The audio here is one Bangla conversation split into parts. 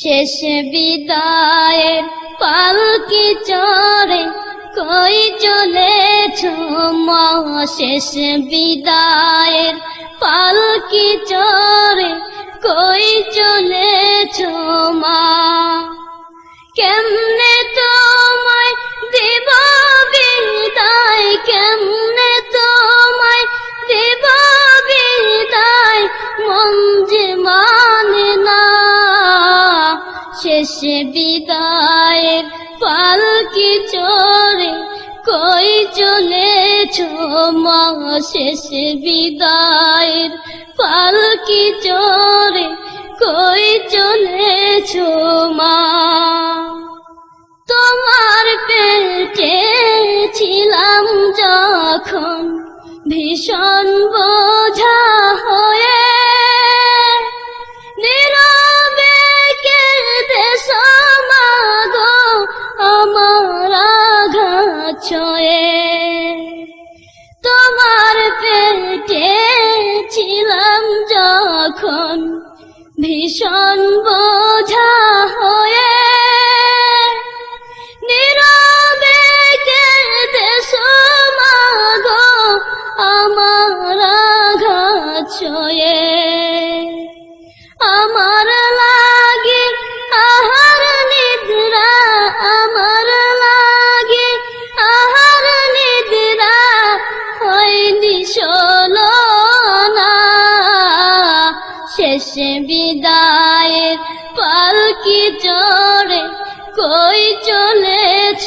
শেষ বিদায়ের পালকি চড়ে কই চলেছ মা? শেষ বিদায়ের পালকি চড়ে কই চলেছ মা? কেমনে তোমায় দেব বিদায়? শেষ বিদায়ের পালকি চড়ে কই চলেছ মা? শেষ বিদায়ের পালকি চড়ে কই চলেছ মা? তোমার পেটে ছিলাম যখন ভীষণ বোঝা ছয়ে আমার লাগে আহার নিদ্রা, আমার লাগে আহার নিদ্রা, হয়নি শোলো না শেষ বিদায়ের পালকি চড়ে কই চলেছ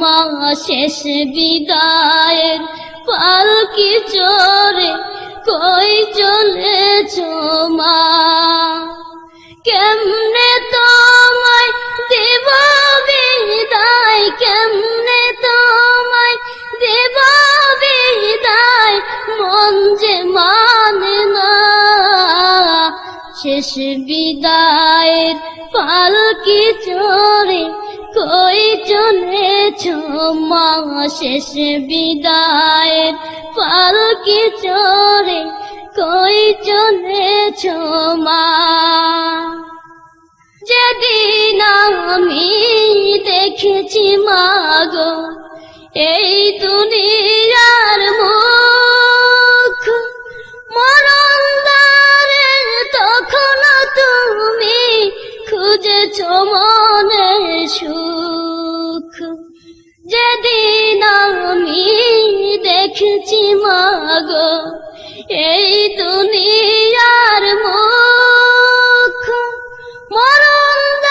মা? শেষ বিদায়ের পালকি চড়ে কই চলেছ মা? কেমনে তোমায় দেব বিদায়? কেমনে তোমায় দেব বিদায়? মন যে মানে না। শেষ বিদায়ের পালকি চড়ে কই চলেছ মা? শেষ বিদায়ের পালকি চড়ে কই চলেছ মা? যেদিন আমি দেখেছি মাগো এই দুনিয়ার মুখ মরণ খুঁজেছ মনের সুখ? যেদিন আমি দেখেছি মাগো, এই দুনিয়ার মুখ। মরণ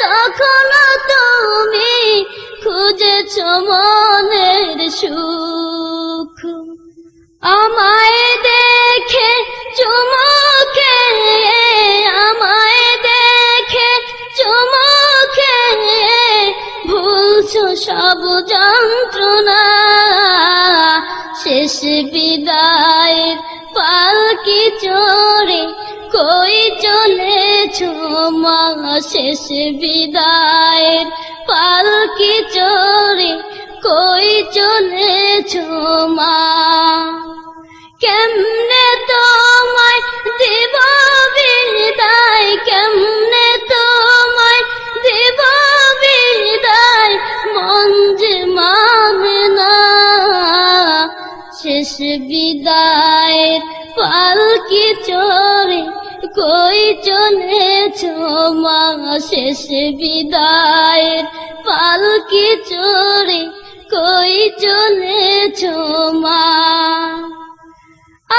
তখন তুমি খুঁজেছ মনের সুখ। আমায় দেখে চুমুকে সব যন্ত্রণা। শেষ বিদায়ের পালকি চড়ে কই চলেছ মা? শেষ বিদায়ের পালকি চড়ে কই চলেছ মা? কেমনে শেষ বিদায়ের পালকি চড়ে কই চলেছ মা? শেষ বিদায়ের পালকি চড়ে কই চলেছ মা?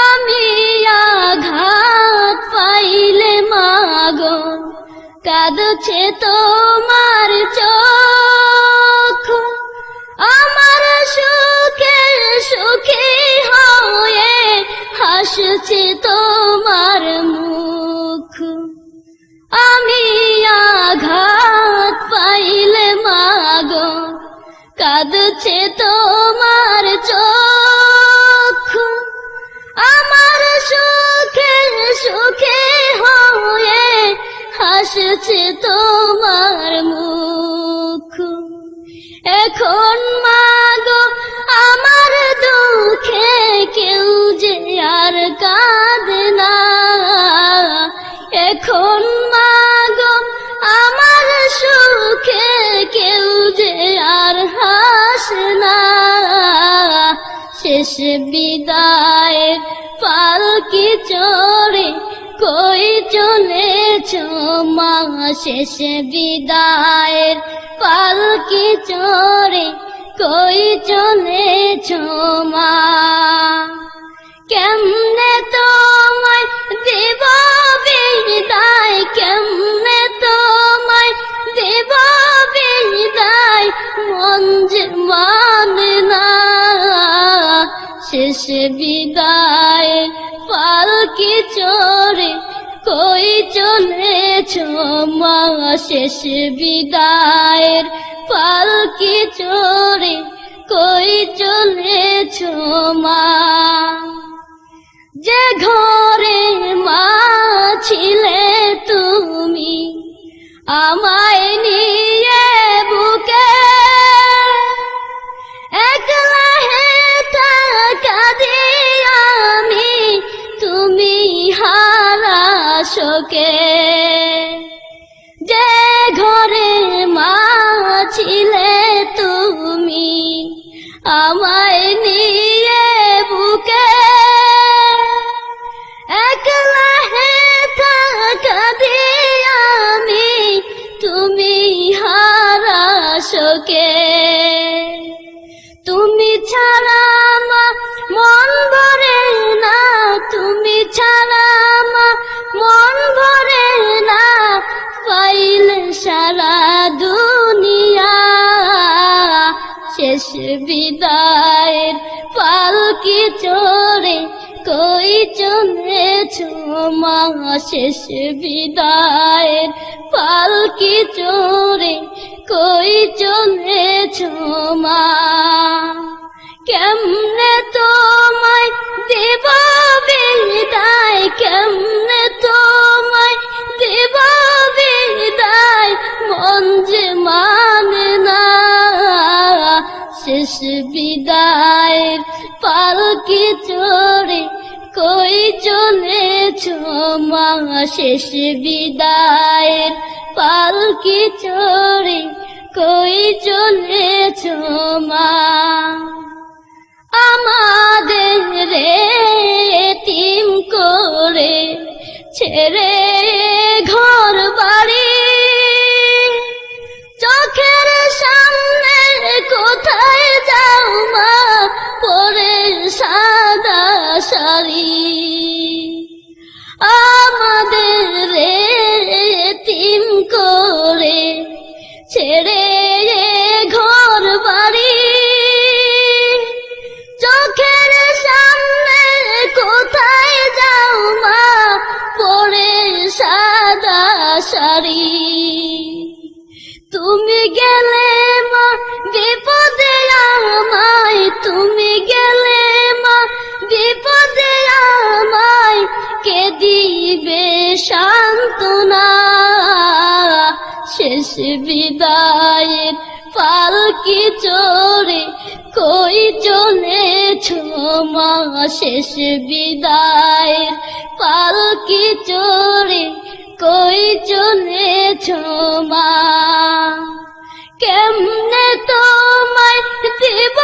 আমি আঘাত পাইলে মাগো কাঁদছে তোমার চোখ। হাসছে তোমার মুখ। আমি আঘাত পাইলে মাগো কাঁদছে তোমার এখন মাগো, আমার সুখে কেউ যে আর হাস না। শেষ বিদায় পালকি চড়ে কই চলেছ মা? শেষ বিদায়ের পালকি চড়ে কই চলেছ মা? শেষ বিদায় পালকি চড়ে কই চলেছ মা? শেষ বিদায়ের পালকি চড়ে কই চলেছ মা? যে ঘরে মা ছিলে তুমি, আমায় নিয়ে সারা দুনিয়া, শেষ বিদায়ের পালকি চড়ে কই চলেছ মা? শেষ বিদায়ের পালকি চড়ে কই চলেছ মা? কেমনে তোমায় দেব বিদায়? কেমনে শেষ বিদায়ের পালকি চড়ে কই চলেছ মা? শেষ বিদায়ের পালকি চড়ে কই চলেছ মা? আমাদের রে, তিম করে ছেড়ে ঘর বাড়ি চোখের সামনে শাড়ি তুমি গেলে মা, বিপদে আমায়। তুমি গেলে মা, বিপদে আমায়। কে দিবে সান্ত্বনা? শেষ বিদায়ের পালকি চড়ে কই চলেছ মা? শেষ বিদায়ের পালকি চড়ে কই চলেছ মা কেমনে তোমায় দেব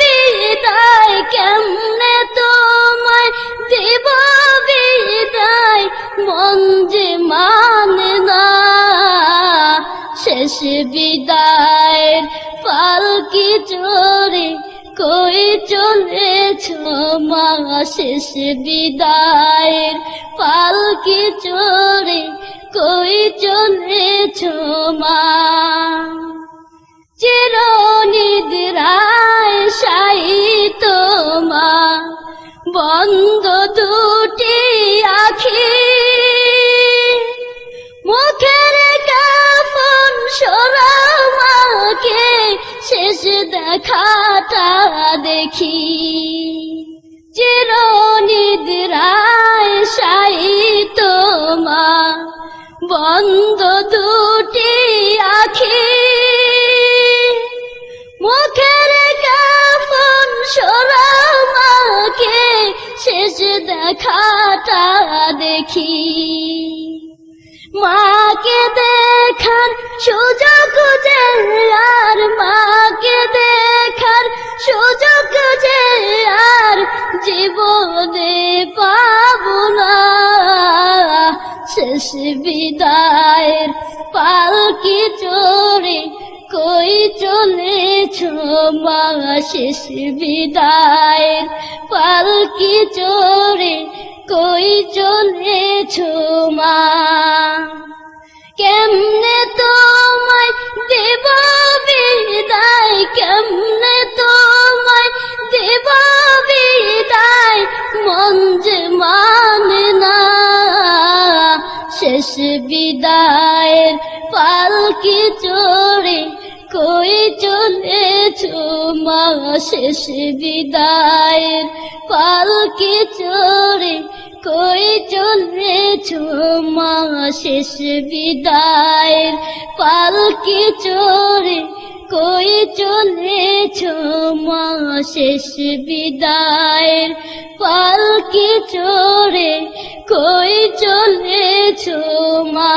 বিদায়? কেমনে তোমায় দেব বিদায়? মন যে মানে না, শেষ বিদায়ের পালকি চড়ে কই চলেছ মা, শেষ বিদায়ের পালকি চড়ে কই চলেছ মা। চিরনিদ্রায় সাহিত মা, বন্ধ দুটি আখি। মুখের কাফন সরামাকে শেষ দেখাটা দেখি চিরনিদ্রায় সাহিত মা। বন্ধ দুটি আখি। মুখের কাফন সরামাকে শেষ দেখাটা দেখি। মাকে দেখার সুযোগ যে আর মাকে দেখা সুযোগ যে আর জীবনে পাব না। শেষ বিদায়ের পালকি চড়ে কই চলেছ মা? শেষ বিদায়ের পালকি চড়ে কই চলেছ মা? কেমনে তোমায় দেব বিদায়? কেমনে তোমায় দেব বিদায়? মন যে মানে না। শেষ বিদায়ের পালকি চড়ে কই চলেছ মা? শেষ বিদায়ের পালকি চড়ে কই চলেছ মা, শেষ বিদায়ের পালকি চড়ে কই চলেছ মা, শেষ বিদায়ের পালকি চড়ে কই চলেছ মা।